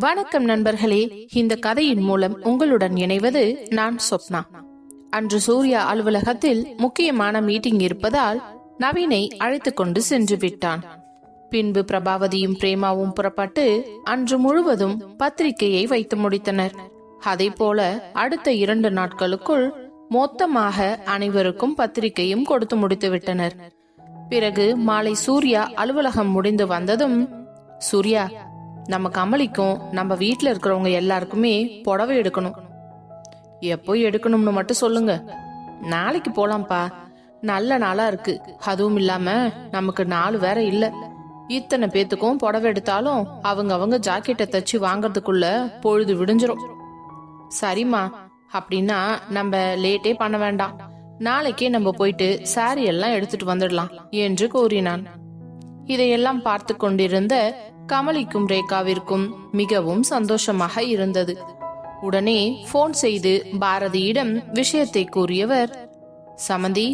வணக்கம் நண்பர்களே இந்த கதையின் மூலம் உங்களுடன் இணைவது நான் சொப்னா. அன்று சூர்யா அலுவலகத்தில் முக்கியமான மீட்டிங் இருப்பதால் நவீனை அழைத்து கொண்டு சென்று விட்டான். பின்பு பிரபாவதியும் பிரேமாவும் புறப்பட்டு அன்று முழுவதும் பத்திரிகையை வைத்து முடித்தனர். அதே போல அடுத்த இரண்டு நாட்களுக்குள் மொத்தமாக அனைவருக்கும் பத்திரிகையும் கொடுத்து முடித்து விட்டனர். பிறகு மாலை சூர்யா அலுவலகம் முடிந்து வந்ததும் சூர்யா நம்ம கமலிக்கும் நம்ம வீட்டில் இருக்கிறவங்க எல்லாருக்குமே புடவை எடுக்கணும். எப்போ எடுக்கணும்னு மட்டும் சொல்லுங்க. நாளைக்கு போலாம்ப்பா. நல்ல நாளா இருக்கு. அதுவும் இல்லாம நமக்கு நாலு வேற இல்ல. இத்தனை பேத்துக்கும் புடவை எடுத்தாலும் அவங்க அவங்க ஜாக்கெட்டை தச்சு வாங்கறதுக்குள்ள பொழுது விடிஞ்சிரும். சரிம்மா. அப்படின்னா நம்ம லேட்டே பண்ண வேண்டாம். நாளைக்கே நம்ம போயிட்டு சாரி எல்லாம் எடுத்துட்டு வந்துடலாம் என்று கூறினான். இதையெல்லாம் பார்த்து கொண்டிருந்த கமலிக்கும் ரேகாவிற்கும் மிகவும் சந்தோஷமாக இருந்தது. உடனே போன் செய்து பாரதியிடம் விஷயத்தை கூறியவர் சமந்தி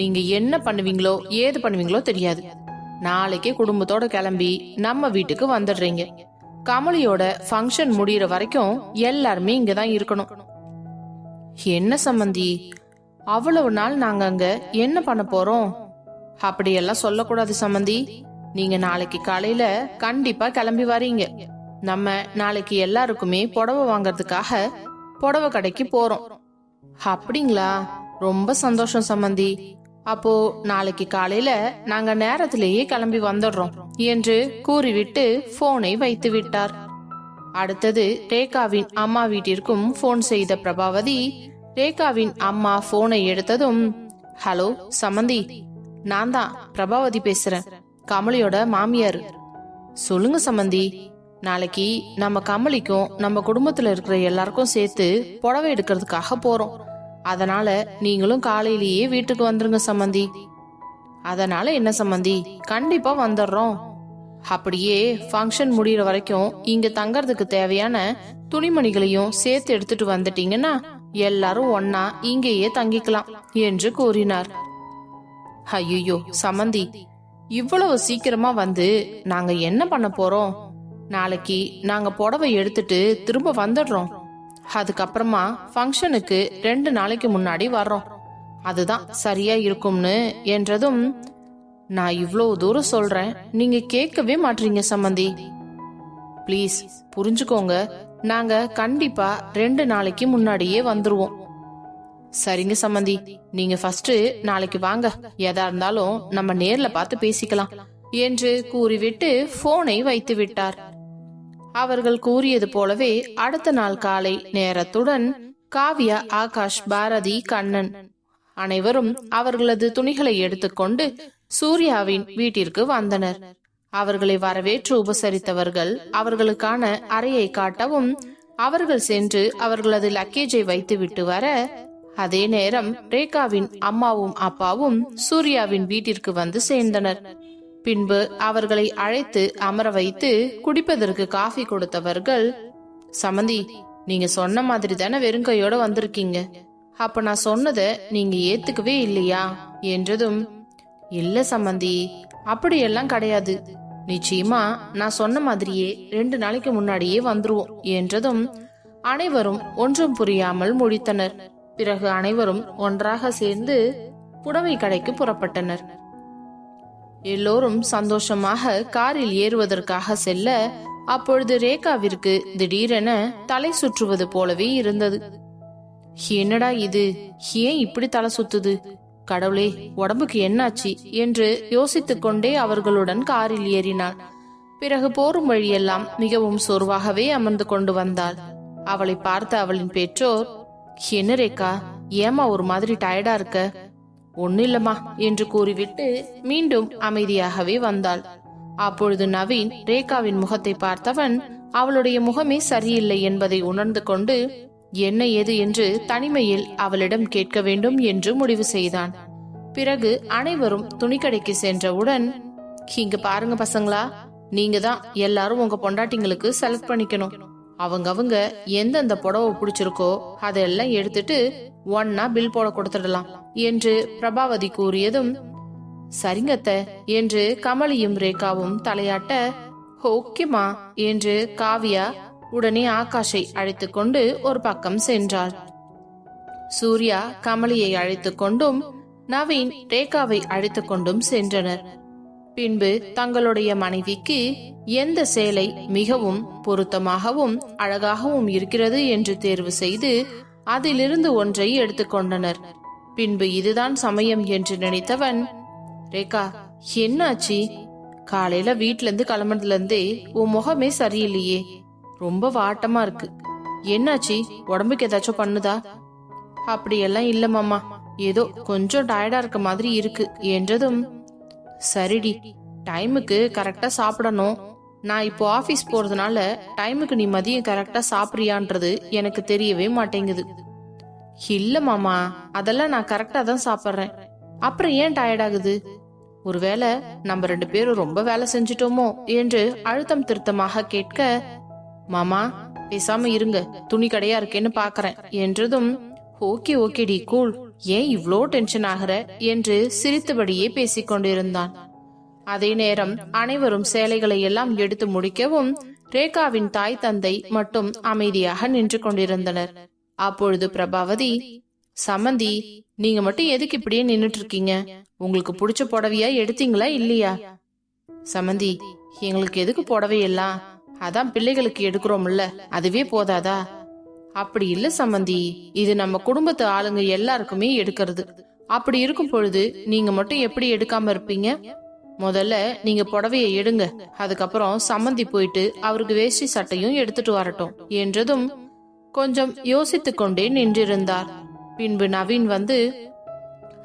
நீங்க என்ன பண்ணுவீங்களோ ஏது பண்ணுவீங்களோ தெரியாது. நாளைக்கே குடும்பத்தோட கிளம்பி நம்ம வீட்டுக்கு வந்துடுறீங்க. கமலியோட ஃபங்க்ஷன் முடியற வரைக்கும் எல்லாருமே இங்க தான் இருக்கணும். என்ன சம்மந்தி அவ்வளவு நாள் நாங்க அங்க என்ன பண்ண போறோம்? அப்படியெல்லாம் சொல்லக்கூடாது சம்மந்தி நீங்க நாளைக்கு காலையில கண்டிப்பா கிளம்பி வரீங்க. நம்ம நாளைக்கு எல்லாருக்குமே புடவை வாங்கறதுக்காக புடவை கடைக்கு போறோம். அப்படிங்களா? ரொம்ப சந்தோஷம் சம்மந்தி அப்போ நாளைக்கு காலையில நாங்க நேரத்திலேயே கிளம்பி வந்துடுறோம் என்று கூறிவிட்டு போனை வைத்து விட்டார். அடுத்தது ரேகாவின் அம்மா வீட்டிற்கும் போன் செய்த பிரபாவதி ரேகாவின் அம்மா போனை எடுத்ததும் ஹலோ சமந்தி நான் தான் பிரபாவதி பேசுறேன். கமலியோட மாமியார். சொல்லுங்க சம்மந்தி நாளைக்கு நம்ம கமலிக்கும் நம்ம குடும்பத்துல இருக்கிற எல்லாருக்கும் சேர்த்து புடவை எடுக்கிறதுக்காக போறோம். அதனால நீங்களும் காலையிலேயே வீட்டுக்கு வந்துருங்க சம்மந்தி அதனால என்ன சம்மந்தி கண்டிப்பா வந்துடுறோம். அப்படியே ஃபங்க்ஷன் முடியிற வரைக்கும் இங்க தங்கறதுக்கு தேவையான துணிமணிகளையும் சேர்த்து எடுத்துட்டு வந்துட்டீங்கன்னா எல்லாரும் ஒன்னா இங்கேயே தங்கிக்கலாம் என்று கூறினார். ஐயோ சமந்தி இவ்வளவு சீக்கிரமா வந்து நாங்க என்ன பண்ண போறோம்? நாளைக்கு நாங்க புடவை எடுத்துட்டு திரும்ப வந்துடுறோம். அதுக்கப்புறமா ஃபங்க்ஷனுக்கு ரெண்டு நாளைக்கு முன்னாடி வர்றோம். அதுதான் சரியா இருக்கும்னு என்றதும் நான் இவ்வளவு தூரம் சொல்றேன் நீங்க கேட்கவே மாட்டீங்க சம்மந்தி ப்ளீஸ் புரிஞ்சுக்கோங்க. நாங்க கண்டிப்பா ரெண்டு நாளைக்கு முன்னாடியே வந்துருவோம். சரிங்க சம்மந்தி நீங்க ஃபர்ஸ்ட் நாளைக்கு வாங்க. எதா இருந்தாலும் நம்ம நேர்ல பார்த்து பேசிக்கலாம் என்று கூறிவிட்டு போனை வைத்து விட்டார். அவர்கள் கூறியது போலவே அடுத்த நாள் காலை நேரத்துடன் காவ்யா ஆகாஷ் பாரதி கண்ணன் அனைவரும் அவர்களது துணிகளை எடுத்துக்கொண்டு சூர்யாவின் வீட்டிற்கு வந்தனர். அவர்களை வரவேற்று உபசரித்தவர்கள் அவர்களுக்கான அறையை காட்டவும் அவர்கள் சென்று அவர்களது லக்கேஜை வைத்துவிட்டு வர அதே நேரம் ரேகாவின் அம்மாவும் அப்பாவும் சூர்யாவின் வீட்டிற்கு வந்து சேர்ந்தனர். பின்பு அவர்களை அழைத்து அமர வைத்து குடிப்பதற்கு காஃபி கொடுத்தவர்கள் சமந்தி நீங்க சொன்ன மாதிரி தானே வெறுங்கையோட வந்திருக்கீங்க. அப்ப நான் சொன்னதை நீங்க ஏத்துக்கவே இல்லையா? என்றதும் இல்ல சம்மந்தி அப்படியெல்லாம் கிடையாது. நிச்சயமா நான் சொன்ன மாதிரியே ரெண்டு நாளைக்கு முன்னாடியே வந்துருவோம் என்றதும் அனைவரும் ஒன்றும் புரியாமல் முடித்தனர். பிறகு அனைவரும் ஒன்றாக சேர்ந்து புடவை கடைக்கு புறப்பட்டனர். எல்லோரும் சந்தோஷமாக காரில் ஏறுவதற்காக செல்ல அப்பொழுது ரேகாவிற்கு திடீரென தலை சுற்றுவது போலவே இருந்தது. என்னடா இது? ஏன் இப்படி தலை சுத்துது? கடவுளே உடம்புக்கு என்னாச்சு? என்று யோசித்துக் கொண்டே அவர்களுடன் காரில் ஏறினாள். பிறகு போரும் வழியெல்லாம் மிகவும் சோர்வாகவே அமர்ந்து கொண்டு வந்தாள். அவளை பார்த்த அவளின் பெற்றோர் என்ன ரேகா ஏமா ஒரு மாதிரி டயர்டா இருக்க? ஒன்னும் இல்லம்மா என்று கூறிவிட்டு மீண்டும் அமைதியாகவே வந்தாள். அப்பொழுது நவீன் ரேகாவின் முகத்தை பார்த்தவன் அவளுடைய முகமே சரியில்லை என்பதை உணர்ந்து கொண்டு என்ன ஏது என்று தனிமையில் அவளிடம் கேட்க வேண்டும் என்று முடிவு செய்தான். பிறகு அனைவரும் துணிக்கடைக்கு சென்றவுடன் இங்க பாருங்க பசங்களா நீங்க தான் எல்லாரும் உங்க பொண்டாட்டிங்களுக்கு செலக்ட் பண்ணிக்கணும். அவங்க அவங்க எந்தெந்த புடவை பிடிச்சிருக்கோ அதெல்லாம் எடுத்துட்டு ஒன்னா பில் போட கொடுத்துடலாம் என்று பிரபாவதி கூறியதும் சரிங்கத்த என்று கமலியும் ரேகாவும் தலையாட்ட ஓகேமா என்று காவியா உடனே ஆகாஷை அழைத்து கொண்டு ஒரு பக்கம் சென்றார் சூர்யா கமலியை அழைத்து கொண்டும் நவீன் ரேகாவை அழைத்து கொண்டும் சென்றனர். பின்பு தங்களுடைய மனைவிக்கு எந்த சேலை மிகவும் பொருத்தமாகவும் அழகாகவும் இருக்கிறது? என்று தேர்வு செய்து அதிலிருந்து ஒன்றை எடுத்துக்கொண்டனர் பின்பு இதுதான் சமயம் என்று நினைத்தவன் ரேகா என்னாச்சு? காலையில வீட்ல இருந்து கிளம்புனதுல இருந்தே உன் முகமே சரியில்லையே. ரொம்ப வாட்டமா இருக்கு. என்னாச்சு? உடம்புக்கு ஏதாச்சும் பண்ணுதா? அப்படியெல்லாம் இல்ல மாமா. ஏதோ கொஞ்சம் டயர்டா இருக்க மாதிரி இருக்கு. என்றதும் சரிடி டைமுக்கு கரெக்டா சாப்பிடணும். நான் இப்போ ஆபீஸ் போறதுனால டைமுக்கு நீ மதியம் கரெக்டா சாப்பிட்றியான்றது எனக்கு தெரியவே மாட்டேங்குது. இல்ல மாமா அதெல்லாம் நான் கரெக்டா தான் சாப்பிடுறேன். அப்புறம் ஏன் டயர்ட் ஆகுது? ஒருவேளை நம்ம ரெண்டு பேரும் ரொம்ப வேலை செஞ்சிட்டோமோ என்று அழுத்தம் திருத்தமாக கேட்க மாமா பேசாம இருங்க துணி கடையா இருக்கேன்னு பாக்குறேன். என்றதும் ஓகே ஓகேடி கூல். ஏன் இவ்ளோ டென்ஷன் ஆகுற? என்று சிரித்தபடியே பேசிக் கொண்டிருந்தான். அதே நேரம் அனைவரும் சேலைகளை எல்லாம் எடுத்து முடிக்கவும் ரேகாவின் தாய் தந்தை மட்டும் அமைதியாக நின்று கொண்டிருந்தனர். அப்பொழுது பிரபாவதி சமந்தி நீங்க மட்டும் எதுக்கு இப்படியே நின்னுட்டு இருக்கீங்க உங்களுக்கு பிடிச்ச புடவையா எடுத்தீங்களா இல்லையா? சமந்தி எங்களுக்கு எதுக்கு புடவை எல்லாம் அதான் பிள்ளைகளுக்கு எடுக்கிறோம்ல அதுவே போதாதா? அப்படி இல்ல சம்பந்தி. இது நம்ம குடும்பத்து ஆளுங்க எல்லாருக்குமே எடுக்கிறது. அப்படி இருக்கும் பொழுது நீங்க மட்டும் எப்படி எடுக்காம இருப்பீங்க? முதல்ல நீங்க புடவைய எடுங்க. அதுக்கப்புறம் சம்மந்தி போயிட்டு அவருக்கு வேஷ்டி சட்டையும் எடுத்துட்டு வரட்டும் என்றதும் கொஞ்சம் யோசித்து கொண்டே நின்றிருந்தார். பின்பு நவீன் வந்து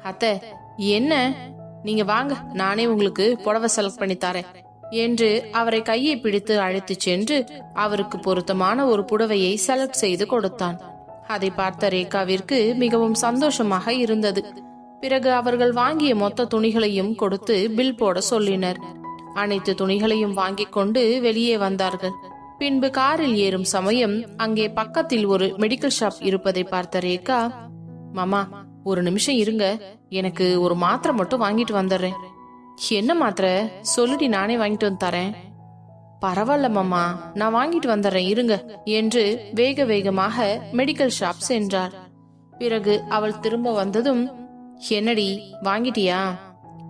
அத்தை என்ன? நீங்க வாங்க. நானே உங்களுக்கு புடவை செலக்ட் பண்ணி தரேன். என்று அவரை கையை பிடித்து அழைத்துச் சென்று அவருக்கு பொருத்தமான ஒரு புடவையை செலக்ட் செய்து கொடுத்தான். அதை பார்த்த ரேகாவிற்கு மிகவும் சந்தோஷமாக இருந்தது. பிறகு அவர்கள் வாங்கிய மொத்த துணிகளையும் கொடுத்து பில் போட சொல்லினர். அனைத்து துணிகளையும் வாங்கிக் கொண்டு வெளியே வந்தார்கள். பின்பு காரில் ஏறும் சமயம் அங்கே பக்கத்தில் ஒரு மெடிக்கல் ஷாப் இருப்பதை பார்த்த ரேகா மாமா ஒரு நிமிஷம் இருங்க. எனக்கு ஒரு மாத்திரை மட்டும் வாங்கிட்டு வந்துடுறேன். என்ன மாத்திரை? சொல்லுடி நானே வாங்கிட்டு வந்து தரேன். பரவாயில்ல மாமா. நான் வாங்கிட்டு வந்துடுறேன் இருங்க என்று வேக வேகமாக மெடிக்கல் ஷாப் சென்றார். பிறகு அவள் திரும்ப வந்ததும் என்னடி வாங்கிட்டியா?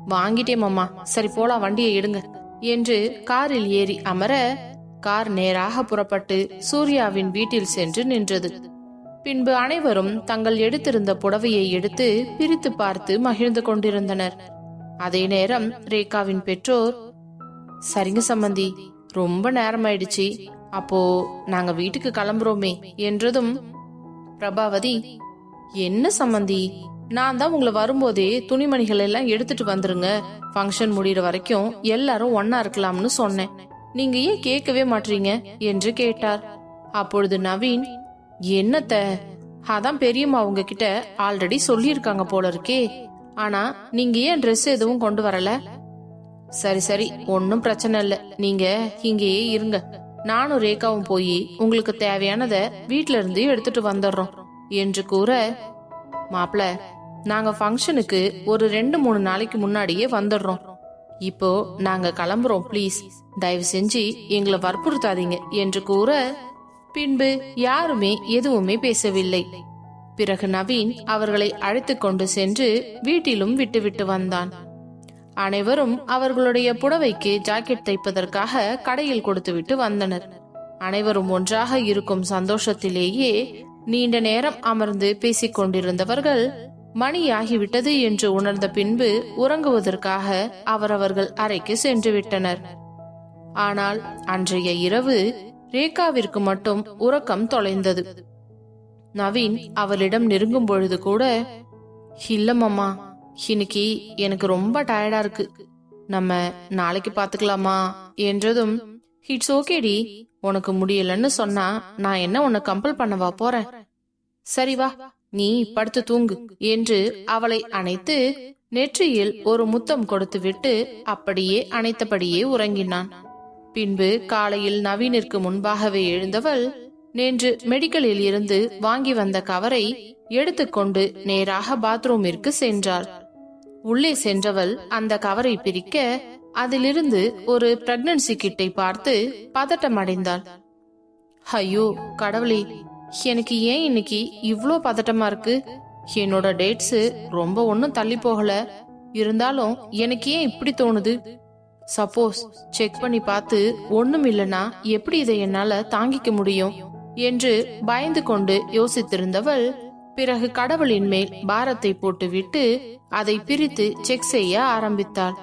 வாங்கிட்டே மாமா. சரி போலாம் வண்டியை எடுங்க என்று காரில் ஏறி அமர கார் நேராக புறப்பட்டு சூர்யாவின் வீட்டில் சென்று நின்றது. பின்பு அனைவரும் தங்கள் எடுத்திருந்த புடவையை எடுத்து பிரித்து பார்த்து மகிழ்ந்து கொண்டிருந்தனர். அதே நேரம் ரேகாவின் பெற்றோர் சரிங்க சம்பந்தி ரொம்ப நேரம் ஆயிடுச்சு அப்போ நாங்க வீட்டுக்கு கிளம்புறோமே என்றதும் பிரபாவதி என்ன சம்பந்தி நான் தான் உங்களை வரும்போதே துணிமணிகள் எல்லாம் எடுத்துட்டு வந்துருங்க. ஃபங்க்ஷன் முடிகிற வரைக்கும் எல்லாரும் ஒன்னா இருக்கலாம்னு சொன்னேன். நீங்க ஏன் கேட்கவே மாட்டீங்க என்று கேட்டார். அப்பொழுது நவீன் என்னத்த? அதான் பெரியம்மா உங்ககிட்ட ஆல்ரெடி சொல்லியிருக்காங்க போல இருக்கே. ஆனா நீங்க ஏன் ட்ரெஸ் எதுவும் கொண்டு வரல? சரி சரி ஒன்னும் பிரச்சனை இல்ல. நீங்க இங்கேயே இருங்க. நானும் ரேகாவும் போய் உங்களுக்கு தேவையானத வீட்ல இருந்து எடுத்துட்டு வந்துடுறோம் என்று கூற மாப்பிள நாங்க ஃபங்க்ஷனுக்கு ஒரு ரெண்டு மூணு நாளைக்கு முன்னாடியே வந்துடுறோம். இப்போ நாங்க கிளம்புறோம் ப்ளீஸ் தயவு செஞ்சு எங்களை வற்புறுத்தாதீங்க என்று கூற பின்பு யாருமே எதுவுமே பேசவில்லை. பிறகு நவீன் அவர்களை அழைத்து கொண்டு சென்று வீட்டிலும் விட்டுவிட்டு வந்தான். அனைவரும் அவர்களுடைய புடவைக்கு ஜாக்கெட் தைப்பதற்காக கடையில் கொடுத்துவிட்டு வந்தனர். அனைவரும் ஒன்றாக இருக்கும் சந்தோஷத்திலேயே நீண்ட நேரம் அமர்ந்து பேசிக் கொண்டிருந்தவர்கள் மணியாகிவிட்டது என்று உணர்ந்த பின்பு உறங்குவதற்காக அவரவர்கள் அறைக்கு சென்று விட்டனர். ஆனால் அன்றைய இரவு ரேகாவிற்கு மட்டும் உறக்கம் தொலைந்தது. நவீன் அவளிடம் நெருங்கும் பொழுது கூட இல்லம்மாமா இன்னைக்கு எனக்கு ரொம்ப டயர்டா இருக்கு. நம்ம நாளைக்கு பாத்துக்கலாமா? என்றதும் இட்ஸ் ஓகேடி உனக்கு முடியலன்னு சொன்னா நான் என்ன உன்னை கம்பல் பண்ணவா போறேன்? சரி வா நீ படுத்து தூங்கு என்று அவளை அணைத்து நெற்றியில் ஒரு முத்தம் கொடுத்துவிட்டு அப்படியே அணைத்தபடியே உறங்கினான். பின்பு காலையில் நவீனிற்கு முன்பாகவே எழுந்தவள் நேற்று மெடிக்கலில் இருந்து வாங்கி வந்த கவரை எடுத்துக்கொண்டு நேராக பாத்ரூமிற்கு சென்றாள் உள்ளே சென்றவள் அந்த கவரை பிரிக்க அதிலிருந்து ஒரு பிரெக்னன்சி கிட்டை பார்த்து பதட்டம் அடைந்தாள் ஐயோ கடவுளே எனக்கு ஏன் இன்னைக்கு இவ்வளோ பதட்டமா இருக்கு? என்னோட டேட்ஸ் ரொம்ப ஒன்றும் தள்ளி போகல. இருந்தாலும் எனக்கு ஏன் இப்படி தோணுது? சப்போஸ் செக் பண்ணி பார்த்து ஒண்ணும் இல்லைன்னா எப்படி இதை என்னால தாங்கிக்க முடியும்? என்று பயந்து கொண்டு யோசித்திருந்தவள் பிறகு கடவுளின் மேல் பாரத்தை போட்டுவிட்டு அதை பிரித்து செக் செய்ய ஆரம்பித்தாள்.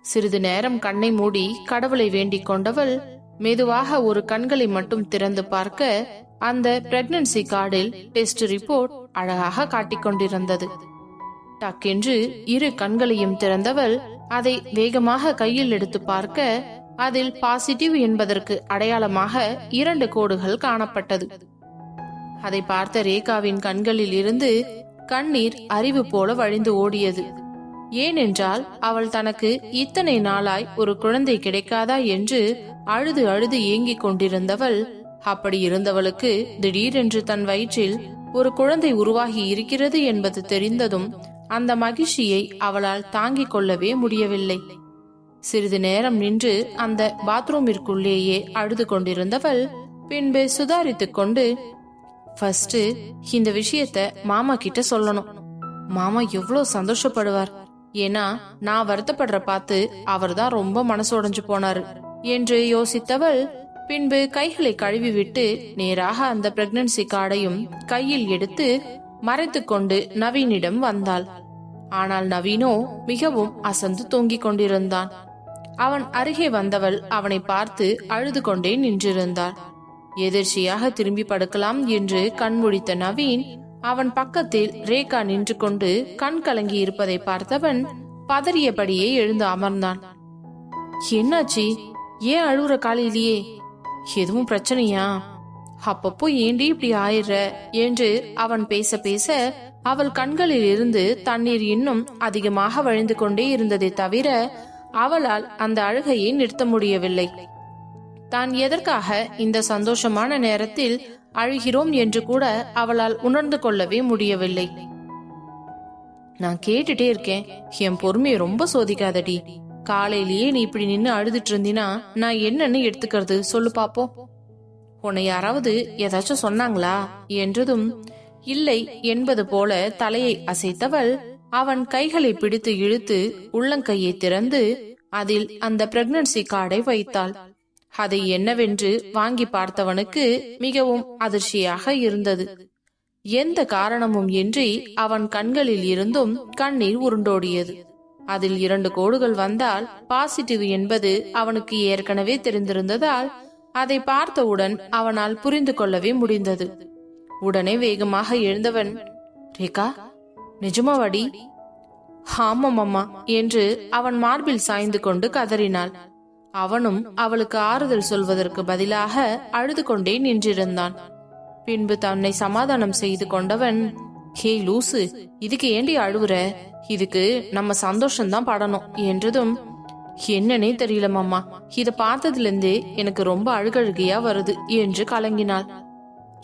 சிறிது நேரம் கண்ணை மூடி கடவுளை வேண்டிக் கொண்டவள் மெதுவாக ஒரு கண்களை மட்டும் திறந்து பார்க்க அந்த பிரெக்னன்சி கார்டில் டெஸ்ட் ரிப்போர்ட் அழகாக காட்டிக்கொண்டிருந்தது டக்கென்று இரு கண்களையும் திறந்தவள் அதை வேகமாக கையில் எடுத்து பார்க்க அதில் பாசிட்டிவ் என்பதற்கு அடையாளமாக இரண்டு கோடுகள் காணப்பட்டது. அதை பார்த்த ரேகாவின் கண்களில் இருந்து கண்ணீர் அறிவு போல வழிந்து ஓடியது. ஏனென்றால் அவள் தனக்கு இத்தனை நாளாய் ஒரு குழந்தை கிடைக்காதா என்று அழுது அழுது ஏங்கிக் கொண்டிருந்தவள் அப்படி இருந்தவளுக்கு திடீரென்று தன் வயிற்றில் ஒரு குழந்தை உருவாகி இருக்கிறது என்பது தெரிந்ததும் அந்த மகிழ்ச்சியை அவளால் தாங்கிக் கொள்ளவே முடியவில்லை. சிறிது நேரம் நின்று அந்த பாத்ரூமிற்குள்ளேயே அழுது கொண்டிருந்தவள் பின்பு சுதாரித்துக் கொண்டு ஃபர்ஸ்ட் இந்த விஷயத்த மாமா கிட்ட சொல்லணும். மாமா எவ்வளவு சந்தோஷப்படுவார். ஏன்னா நான் வருத்தப்படுற பார்த்து அவர்தான் ரொம்ப மனசு உடைஞ்சு போனாரு என்று யோசித்தவள் பின்பு கைகளை கழுவி விட்டு நேராக அந்த பிரெக்னன்சி கார்டையும் கையில் எடுத்து மறைத்துக் கொண்டு நவீனிடம் வந்தாள். ஆனால் நவீனோ மிகவும் அசந்து தூங்கிக் கொண்டிருந்தான். அவன் அருகே வந்தவள் அவனை பார்த்து அழுது கொண்டே நின்றிருந்தாள். எதிர்ச்சியாக திரும்பி படுக்கலாம் என்று கண்முழித்த நவீன் அவன் பக்கத்தில் ரேகா நின்று கொண்டு கண் கலங்கி இருப்பதை பார்த்தவன் பதறியபடியே எழுந்து அமர்ந்தான். என்னாச்சி? ஏன் அழுகுற காலையிலேயே? எதுவும் பிரச்சனையா? அப்பப்போ ஏண்டி இப்படி ஆயிடுற? என்று அவன் பேச பேச அவள் கண்களில் இருந்து தண்ணீர் இன்னும் அதிகமாக வழிந்து கொண்டே இருந்ததை தவிர அவளால் அந்த அழுகையை நிறுத்த முடியவில்லை. தான் எதற்காக இந்த சந்தோஷமான நேரத்தில் அழுகிறோம் என்று கூட அவளால் உணர்ந்து கொள்ளவே முடியவில்லை. நான் கேட்டுட்டே இருக்கேன். என் பொறுமையை ரொம்ப சோதிக்காதடி. காலையிலேயே நீ இப்படி நின்னு அழுதுட்டு இருந்தினா நான் என்னன்னு எடுத்துக்கிறது சொல்லு பாப்போம். உன்னை யாராவது ஏதாச்சும் சொன்னாங்களா? என்றதும் இல்லை என்பது போல தலையை அசைத்தவள் அவன் கைகளை பிடித்து இழுத்து உள்ளங்கையை திறந்து அதில் அந்த பிரெக்னன்சி கார்டை வைத்தாள். அதை என்னவென்று வாங்கி பார்த்தவனுக்கு மிகவும் அதிர்ச்சியாக இருந்தது. எந்த காரணமும் இன்றி அவன் கண்களில் இருந்தும் கண்ணீர் உருண்டோடியது. அதில் இரண்டு கோடுகள் வந்தால் பாசிட்டிவ் என்பது அவனுக்கு ஏற்கனவே தெரிந்திருந்ததால் அதை பார்த்தவுடன் அவனால் புரிந்து கொள்ளவே முடிந்தது. உடனே வேகமாக எழுந்தவன் ரேகா நிஜமாவாடி ஆமாம் அம்மா என்று அவன் மார்பில் சாய்ந்து கொண்டு கதறினாள். அவனும் அவளுக்கு ஆறுதல் சொல்வதற்கு பதிலாக அழுது கொண்டே நின்றிருந்தான். பின்பு தன்னை சமாதானம் செய்து கொண்டவன் ஹே லூசு இதுக்கு ஏண்டி அழுவுற? இதுக்கு நம்ம சந்தோஷம்தான் படணும் என்றதும் என்னன்னே தெரியல மாமா இத பார்த்ததுல இருந்து எனக்கு ரொம்ப அழுகழுகையா வருது என்று கலங்கினாள்.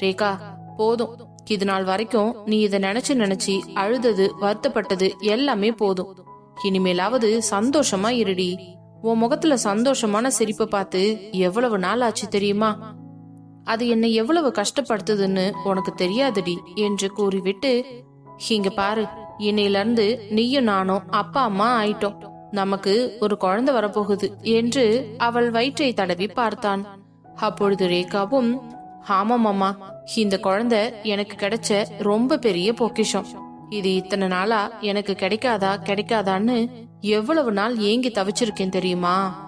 ரேகா போதும் இது நாள் வரைக்கும் நீ இதை நினைச்சு நினைச்சு அழுதது வருத்தப்பட்டது எல்லாமே போதும். இனிமேலாவது சந்தோஷமா இருடி. உன் முகத்துல சந்தோஷமான சிரிப்பை பார்த்து எவ்வளவு நாள் ஆச்சு தெரியுமா? அது என்னை எவ்வளவு கஷ்டப்படுத்துதுன்னு உனக்கு தெரியாதுடி என்று கூறிவிட்டு இங்க பாரு இன்னையிலிருந்து நீயும் நானும் அப்பா அம்மா ஆயிட்டோம். நமக்கு ஒரு குழந்தை வரப்போகுது என்று அவள் வயிற்றை தடவி பார்த்தான். அப்பொழுது ரேகாவும் ஆமாம் அம்மா இந்த குழந்தை எனக்கு கிடைச்ச ரொம்ப பெரிய பொக்கிஷம். இது இத்தனை நாளா எனக்கு கிடைக்காதா கிடைக்காதான்னு எவ்வளவு நாள் ஏங்கி தவிச்சிருக்கேன் தெரியுமா?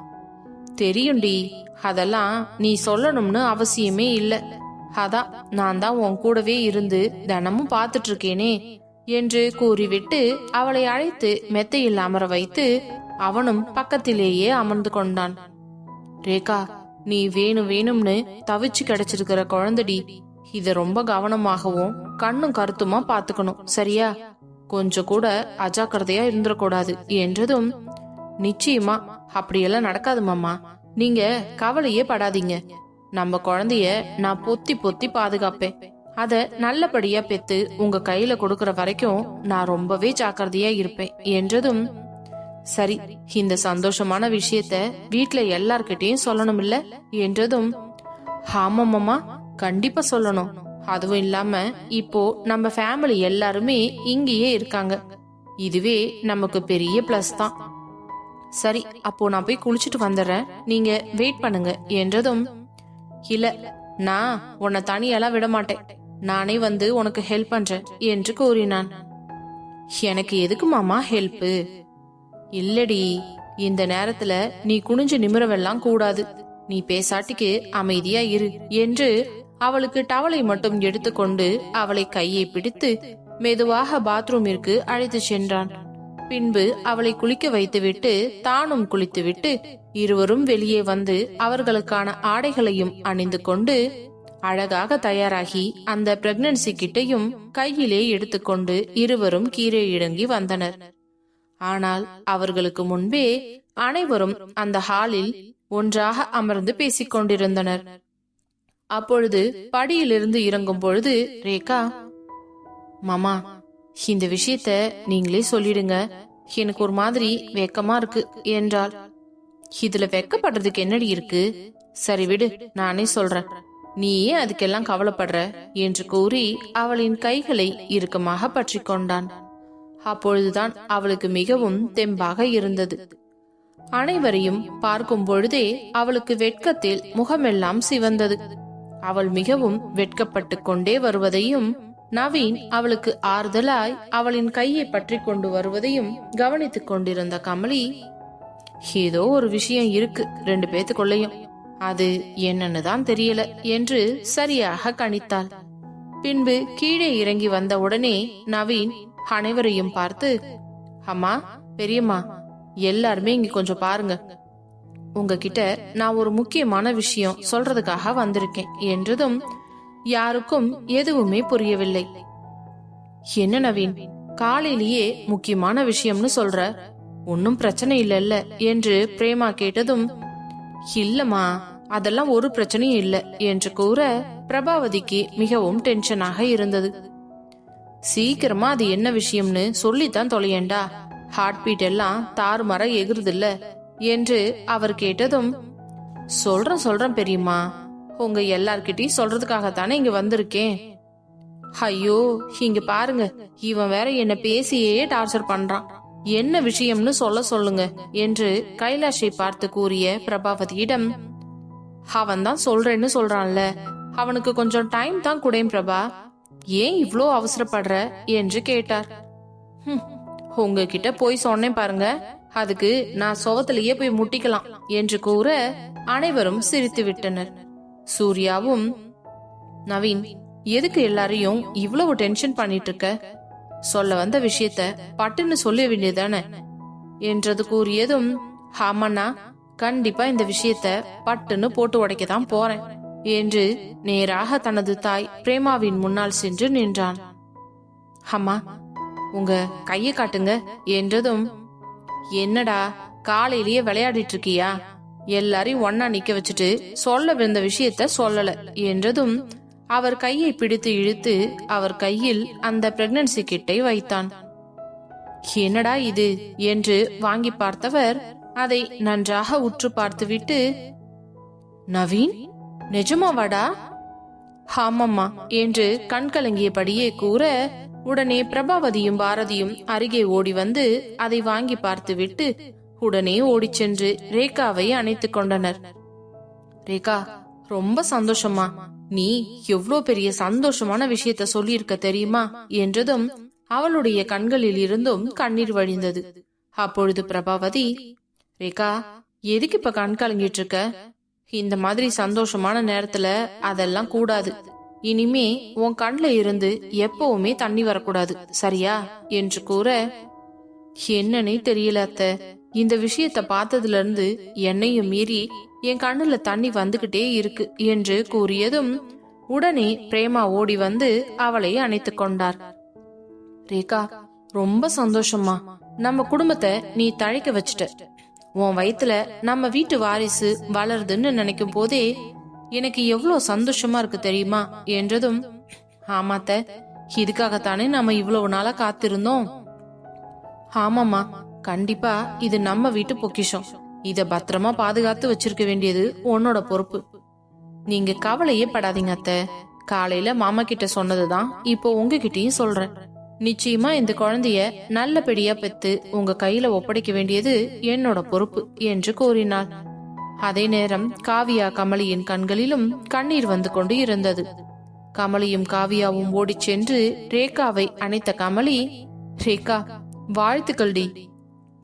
தெரியும்டி. அதெல்லாம் நீ சொல்லணும்னு அவசியமே இல்ல. அதான் நான் தான் உன் கூடவே இருந்து தினமும் பார்த்துட்டு இருக்கேனே என்று கூறிவிட்டு அவளை அழைத்து மெத்தையில் அமர வைத்து அவனும் பக்கத்திலேயே அமர்ந்து கொண்டான். ரேகா நீ வேணும் வேணும்னு தவிச்சு கிடைச்சிருக்கிற குழந்தடி. இத ரொம்ப கவனமாகவும் கண்ணும் கருத்துமா பாத்துக்கணும் சரியா? கொஞ்சம் கூட அஜாக்கிரதையா இருந்துடக்கூடாது என்றதும் நிச்சயமா அப்படியெல்லாம் நடக்காது மாமா. நீங்க கவலையே படாதீங்க. நம்ம குழந்தைய நான் பொத்தி பொத்தி பாதுகாப்பேன். அத நல்லபடியா பெத்து உங்க கையில கொடுக்கற வரைக்கும் நான் ரொம்பவே ஜாக்கிரதையா இருப்பேன் என்றதும் சரி இந்த சந்தோஷமான விஷயத்த வீட்ல எல்லார்கிட்டயும் சொல்லணும் இல்ல என்றதும் ஆமாமாமா கண்டிப்பா சொல்லணும். அதுவும் இல்லாம இப்போ நம்ம ஃபேமிலி எல்லாருமே இங்கேயே இருக்காங்க. இதுவே நமக்கு பெரிய பிளஸ் தான். சரி அப்போ நான் போய் குளிச்சுட்டு வந்துடுறேன். நீங்க வெயிட் பண்ணுங்க. என்றதும் இல்ல நான் உன்னை தனியெல்லாம் விட மாட்டேன். நானே வந்து உனக்கு ஹெல்ப் பண்றேன் என்று கூறினான். எனக்கு எதுக்கு மாமா ஹெல்ப்பு இல்லடி இந்த நேரத்துல நீ குனிஞ்சு நிமிரவெல்லாம் கூடாது. நீ பேசாட்டிக்கு அமைதியா இரு என்று அவளுக்கு டவலை மட்டும் எடுத்துக்கொண்டு அவளை கையை பிடித்து மெதுவாக பாத்ரூமிற்கு அழைத்து சென்றான். பின்பு அவளை குளிக்க வைத்துவிட்டு தானும் குளித்துவிட்டு இருவரும் வெளியே வந்து அவர்களுக்கான ஆடைகளையும் அணிந்து கொண்டு அழகாக தயாராகி அந்த பிரெக்னன்சி கிட்டையும் கையிலே எடுத்துக்கொண்டு இருவரும் கீழே இறங்கி வந்தனர். ஆனால் அவர்களுக்கு முன்பே அனைவரும் அந்த ஹாலில் ஒன்றாக அமர்ந்து பேசிக் கொண்டிருந்தனர் அப்பொழுது படியிலிருந்து இறங்கும் பொழுது ரேகா மாமா இந்த விஷயத்த நீங்களே சொல்லிடுங்க. எனக்கு ஒரு மாதிரி வெக்கமா இருக்கு என்றாள். இதுல வெக்கப்படுறதுக்கு என்னடி இருக்கு? சரி விடு நானே சொல்றேன். நீ ஏன் அதுக்கெல்லாம் கவலைப்படுற என்று கூறி அவளின் கைகளை இறுக்கமாக பற்றி கொண்டான். அப்பொழுதுதான் அவளுக்கு மிகவும் தெம்பாக இருந்தது. அனைவரையும் பார்க்கும் பொழுதே அவளுக்கு வெட்கத்தில் முகமெல்லாம் சிவந்தது. அவள் மிகவும் வெட்கப்பட்டு கொண்டே வருவதையும் நவீன் அவளுக்கு ஆறுதலாய் அவளின் கையை பற்றி கொண்டு வருவதையும் கவனித்துக் கொண்டிருந்த கமலி ஏதோ ஒரு விஷயம் இருக்கு ரெண்டு பேத்துக்குள்ளையும். அது என்னன்னு தான் தெரியல என்று சரியாக கணித்தாள். பின்பு கீழே இறங்கி வந்த உடனே நவீன் அனைவரையும் பார்த்து அம்மா பெரியம்மா எல்லாருமே இங்க கொஞ்சம் பாருங்க. உங்ககிட்ட நான் ஒரு முக்கியமான விஷயம் சொல்றதுக்காக வந்திருக்கேன். என்றதும் யாருக்கும் எதுவுமே புரியவில்லை. என்ன நவீன் காலையிலேயே முக்கியமான விஷயம்னு சொல்ற? ஒன்னும் பிரச்சனை இல்லைல்ல? என்று பிரேமா கேட்டதும் இல்லம்மா அதெல்லாம் ஒரு பிரச்சனையும் இல்ல என்று கூற பிரபாவதிக்கு மிகவும் டென்ஷனாக இருந்தது. சீக்கிரமா அது என்ன விஷயம்னு சொல்லித்தான் தொலையண்டா. ஹார்ட் பீட் எல்லாம் தாறுமாற எகுறுதில்ல என்று அவர் கேட்டதும் சொல்றேன் சொல்றேன் பெரியம்மா. உங்க எல்லார்கிட்டயும் சொல்றதுக்காகத்தானே இங்க வந்திருக்கேன். ஐயோ இங்க பாருங்க. இவன் வேற என்ன பேசியே டார்ச்சர் பண்றான். என்ன விஷயம்னு சொல்ல சொல்லுங்க. என்று கைலாஷை பார்த்து கூறிய பிரபாவதியிடம் அவன் தான் சொல்றேன்னு சொல்றான்ல. அவனுக்கு கொஞ்சம் டைம் தான் குடேன் பிரபா. ஏன் இவ்ளோ அவசரப்படுற? என்று கேட்டார். உங்ககிட்ட போய் சொன்னேன் பாருங்க. அதுக்கு நான் சுவத்திலேயே போய் முட்டிக்கலாம் என்று கூற அனைவரும் சிரித்து விட்டனர். சூர்யாவும் நவீன் எதுக்கு எல்லாரையும் இவ்வளவு டென்ஷன் பண்ணிட்டு இருக்க சொல்ல வந்த விஷயத்த பட்டுன்னு சொல்ல வேண்டியதானே என்றது கூறியதும் ஆமாண்ணா கண்டிப்பா இந்த விஷயத்த பட்டுன்னு போட்டு உடைக்க தான் போறேன். என்று நேராக தனது தாய் பிரேமாவின் முன்னால் சென்று நின்றான். அம்மா உங்க கைய காட்டுங்க என்றதும் என்னடா காலையிலேயே விளையாடிட்டு இருக்கியா எல்லாரையும் ஒன்னா நிக்க வச்சுட்டு சொல்ல வந்த விஷயத்த சொல்லல என்றதும் அவர் கையை பிடித்து இழுத்து அவர் கையில் அந்த பிரெக்னன்சி கிட்டை வைத்தான். என்னடா இது? என்று வாங்கி பார்த்தவர் அதை நன்றாக உற்று பார்த்துவிட்டு நவீன் நிஜமாவாடா ஆமாம்மா என்று கண் கலங்கியபடியே கூற உடனே பிரபாவதியும் பாரதியும் அருகே ஓடி வந்து அதை வாங்கி பார்த்துவிட்டு உடனே ஓடிச் சென்று ரேகாவை அணைத்துக் கொண்டனர். ரேகா ரொம்ப சந்தோஷமா நீ எவ்ளோ பெரிய சந்தோஷமான விஷயத்த சொல்லியிருக்க தெரியுமா? என்றதும் அவளுடைய கண்களில் இருந்தும் கண்ணீர் வழிந்தது. அப்பொழுது பிரபாவதி ரேகா எதுக்கு இப்ப கண் கலங்கிட்டு இருக்க? இந்த மாதிரி சந்தோஷமான நேரத்துல அதெல்லாம் கூடாது. இனிமே உன் கண்ல இருந்து எப்பவுமே தண்ணி வரக்கூடாது சரியா? என்று கூற என்னன்னே தெரியல அத்த. இந்த விஷயத்த பார்த்ததுல இருந்து என்னையும் மீறி என் கண்ணுல தண்ணி வந்துகிட்டே இருக்கு என்று கூறியதும் உடனே பிரேமா ஓடி வந்து அவளை அணைத்து கொண்டார். ரேகா ரொம்ப சந்தோஷமா நம்ம குடும்பத்தை நீ தழைக்க வச்சுட்ட. உன் வயித்துல நம்ம வீட்டு வாரிசு வளருதுன்னு நினைக்கும் போதே எனக்கு எவ்வளவு சந்தோஷமா இருக்கு தெரியுமா என்றதும் ஆமாத்த இதுக்காகத்தானே நாம இவ்வளவு நாளா காத்திருந்தோம். ஆமாம்மா கண்டிப்பா இது நம்ம வீட்டு பொக்கிஷம். இத பத்திரமா பாதுகாத்து வச்சிருக்க வேண்டியது உன்னோட பொறுப்பு. நீங்க கவலையே படாதீங்க அத்தை. காலையில மாமா கிட்ட சொன்னதுதான் இப்போ உங்ககிட்டயும் சொல்றேன். நிச்சயமா இந்த குழந்தைய நல்லபடியா பெத்து உங்க கையில ஒப்படைக்க வேண்டியது என்னோட பொறுப்பு என்று கூறினாள். அதே நேரம் காவியா கமலியின் கண்களிலும் கண்ணீர் வந்து கொண்டு இருந்தது. கமலியும் காவியாவும் ஓடிச் சென்று ரேகாவை அணைத்த கமலி ரேகா வாழ்த்துக்கள்டி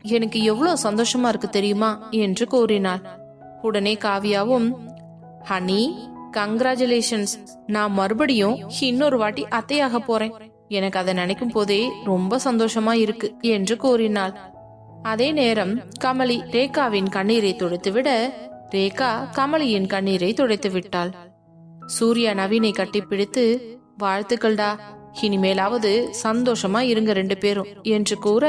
எனக்கு எவ்வளவு சந்தோஷமா இருக்கு தெரியுமா? என்று கூறினாள். உடனே காவியாவும் ஹனி கங்க்ராச்சுலேஷன்ஸ் நான் மறுபடியும் இன்னொரு வாட்டி அத்தையாக போறேன். எனக்கு அதை நினைக்கும் போதே ரொம்ப சந்தோஷமா இருக்கு என்று கூறினாள். அதே நேரம் கமலி ரேகாவின் கண்ணீரை துடைத்துவிட ரேகா கமலியின் கண்ணீரை துடைத்து விட்டாள். சூர்யா நவீனை கட்டிப்பிடித்து வாழ்த்துக்கள்டா இனிமேலாவது சந்தோஷமா இருங்க ரெண்டு பேரும் என்று கூற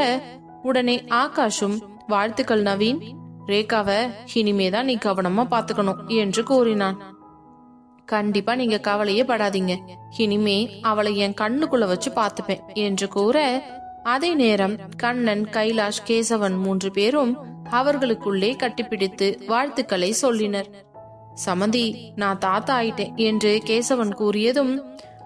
உடனே ஆகாஷும் வாழ்த்துக்கள் நவீன் ரேகாவை இனிமேதான் நீ கவனமா பாத்துக்கணும் என்று கூறினான். கண்டிப்பா நீங்க கவலையே படாதீங்க. இனிமே அவளை என் கண்ணுக்குள்ள வச்சு பார்த்துப்பேன் என்று கூற அதே நேரம் கண்ணன் கைலாஷ் கேசவன் மூன்று பேரும் அவர்களுக்குள்ளே கட்டிப்பிடித்து வாழ்த்துக்களை சொல்லினர். சமந்தி நான் தாத்தா ஆயிட்டேன் என்று கேசவன் கூறியதும்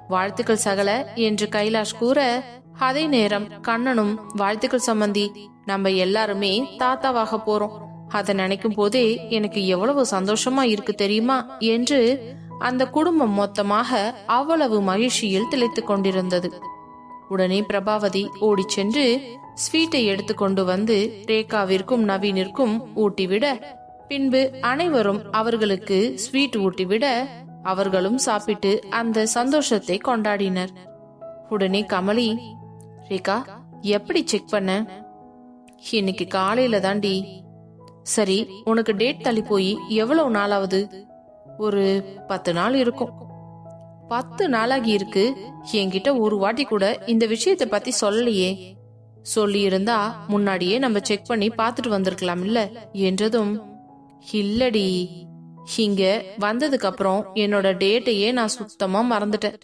வாழ்த்துக்கள் சகல என்று கைலாஷ் கூற அதே நேரம் கண்ணனும் வாழ்த்துக்கள் சம்பந்தி நம்ம எல்லாருமே தாத்தாவாக போறோம். அதை நினைக்கும் போதே எனக்கு எவ்வளவு சந்தோஷமா இருக்கு தெரியுமா? என்று அந்த குடும்பம் மொத்தமாக அவ்வளவு மகிழ்ச்சியில் திளைத்துக் கொண்டிருந்தது. உடனே பிரபாவதி ஓடிச் சென்று ஸ்வீட்டை எடுத்துக்கொண்டு வந்து ரேகாவிற்கும் நவீனிற்கும் ஊட்டிவிட பின்பு அனைவரும் அவர்களுக்கு ஸ்வீட் ஊட்டிவிட அவர்களும் சாப்பிட்டு அந்த சந்தோஷத்தை கொண்டாடினர். உடனே கமலி ரேகா எப்படி செக் பண்ண? இன்னைக்கு காலையில தாண்டி சரி உனக்கு டேட் தள்ளி போய் எவ்வளவு நாளாவது? ஒரு பத்து நாள் இருக்கும். பத்து நாளாகி இருக்கு என்கிட்ட ஒரு வாட்டி கூட இந்த விஷயத்தை பத்தி சொல்லலையே. சொல்லி இருந்தா முன்னாடியே நம்ம செக் பண்ணி பார்த்துட்டு வந்திருக்கலாம் இல்ல? என்றதும் இல்லடி. இங்க வந்ததுக்கு அப்புறம் என்னோட டேட்டையே நான் சுத்தமா மறந்துட்டேன்.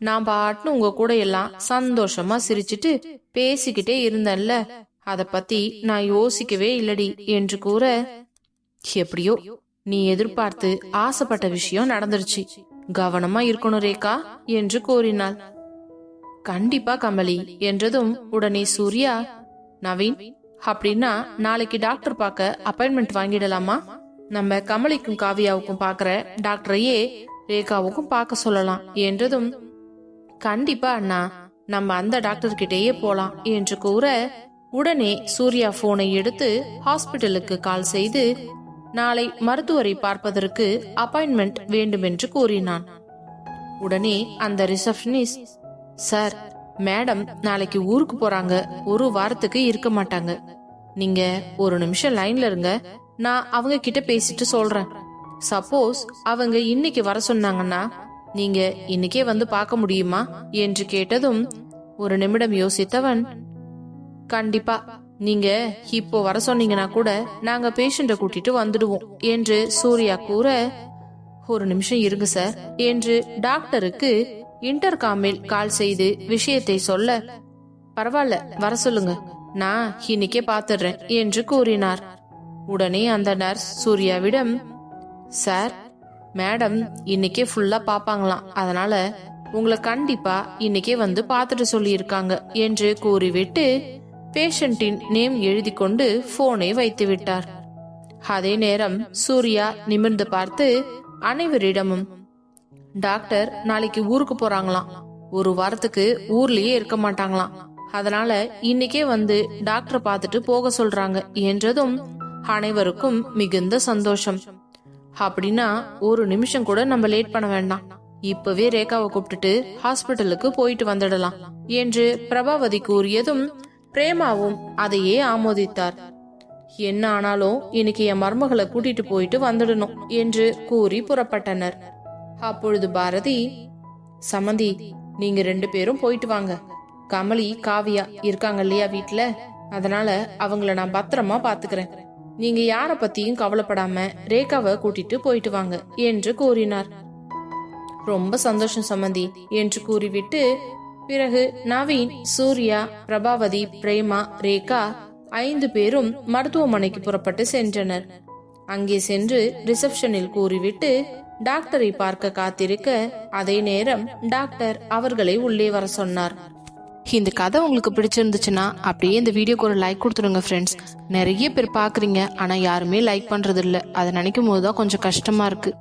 நான் பாட்டுன்னு உங்க கூட எல்லாம் சந்தோஷமா சிரிச்சிட்டு பேசிக்கிட்டே இருந்தேன்ல? அத பத்தி நான் யோசிக்கவே இல்லடி என்று கூற எப்படியோ நீ எதிர்பார்த்து ஆசைப்பட்ட விஷயம் நடந்துருச்சு. கவனமா இருக்கணும் ரேகா என்று கூறினாள். கண்டிப்பா கமலி என்றதும் உடனே சூர்யா நவீன் அப்படின்னா நாளைக்கு டாக்டர் பார்க்க அப்பாயின்மெண்ட் வாங்கிடலாமா? நம்ம கமலிக்கும் காவியாவுக்கும் பாக்குற டாக்டரையே ரேகாவுக்கும் பார்க்க சொல்லலாம் என்றதும் கண்டிப்பா அண்ணா நம்ம அந்த டாக்டர் கிட்டேயே போலாம் என்று கூற உடனே சூர்யா போனை எடுத்து ஹாஸ்பிட்டலுக்கு கால் செய்து நாளை மருத்துவரை பார்ப்பதற்கு அப்பாயின்மெண்ட் வேண்டுமென்று கூறினான். உடனே அந்த ரிசப்ஷனிஸ்ட் சார் மேடம் நாளைக்கு ஊருக்கு போறாங்க. ஒரு வாரத்துக்கு இருக்க மாட்டாங்க. நீங்க ஒரு நிமிஷம் லைன்ல இருங்க. நான் அவங்க கிட்ட பேசிட்டு சொல்றேன். சப்போஸ் அவங்க இன்னைக்கு வர சொன்னாங்கன்னா நீங்க இன்னைக்கே வந்து பார்க்க முடியுமா? என்று கேட்டதும் ஒரு நிமிடம் யோசித்தவன் கண்டிப்பா. நீங்க இப்போ வர சொன்னீங்கன்னா கூட நாங்க பேஷண்ட கூட்டிட்டு வந்துடுவோம் என்று சூர்யா கூற ஒரு நிமிஷம் இருங்க சார் என்று டாக்டருக்கு இன்டர்காமில் கால் செய்து விஷயத்தை சொல்ல பரவாயில்ல வர சொல்லுங்க நான் இன்னைக்கே பாத்துடுறேன் என்று கூறினார். உடனே அந்த நர்ஸ் சூர்யாவிடம் சார் மேடம் இன்னைக்கே ஃபுல்லா பாப்பாங்களாம் அதனால உங்களை கண்டிப்பா இன்னைக்கே வந்து பார்த்துட்டு சொல்லியிருக்காங்க என்று கூறிவிட்டு பேஷண்டின் நேம் எழுதி கொண்டு போனை வைத்து விட்டார் அதே நேரம் சூர்யா நிமிர்ந்து பார்த்து அனைவரிடமும். டாக்டர் நாளைக்கு ஊருக்கு போறாங்களாம். ஒரு வாரத்துக்கு ஊர்லயே இருக்க மாட்டாங்களாம். அதனால இன்னைக்கே வந்து டாக்டரை பார்த்துட்டு போக சொல்றாங்க என்றதும் அனைவருக்கும் மிகுந்த சந்தோஷம். அப்படின்னா ஒரு நிமிஷம் கூட நம்ம லேட் பண்ண வேண்டாம். இப்பவே ரேகாவை கூப்பிட்டுட்டு ஹாஸ்பிட்டலுக்கு போயிட்டு வந்துடலாம் என்று பிரபாவதி கூறியதும் பிரேமாவும் அதையே ஆமோதித்தார். என்ன ஆனாலும் இன்னைக்கு என் மருமகளை கூட்டிட்டு போயிட்டு வந்துடணும் என்று கூறி புறப்பட்டனர். அப்பொழுது பாரதி சமந்தி நீங்க ரெண்டு பேரும் போயிட்டு வாங்க. கமலி காவியா இருக்காங்க இல்லையா வீட்ல? அதனால அவங்கள நான் பத்திரமா பாத்துக்கிறேன். நீங்க யார பத்தியும் கவலைப்படாம ரேகாவை கூட்டிட்டு போயிட்டு வாங்க என்று கூறினார். ரொம்ப சந்தோஷம் சமந்தி என்று கூறிவிட்டு பிறகு நவீன் சூர்யா பிரபாவதி பிரேமா ரேகா ஐந்து பேரும் மருத்துவமனைக்கு புறப்பட்டு சென்றனர். அங்கே சென்று ரிசப்ஷனில் கூறிவிட்டு டாக்டரை பார்க்க காத்திருக்க அதே நேரம் டாக்டர் அவர்களை உள்ளே வர சொன்னார். இந்த கதை உங்களுக்கு பிடிச்சிருந்துச்சுன்னா அப்படியே இந்த வீடியோக்கு ஒரு லைக் கொடுத்துருங்க ஃப்ரெண்ட்ஸ் நிறைய பேர் பார்க்குறீங்க ஆனால் யாருமே லைக் பண்ணுறதில்ல அதை நினைக்கும் போது தான் கொஞ்சம் கஷ்டமாக இருக்கு.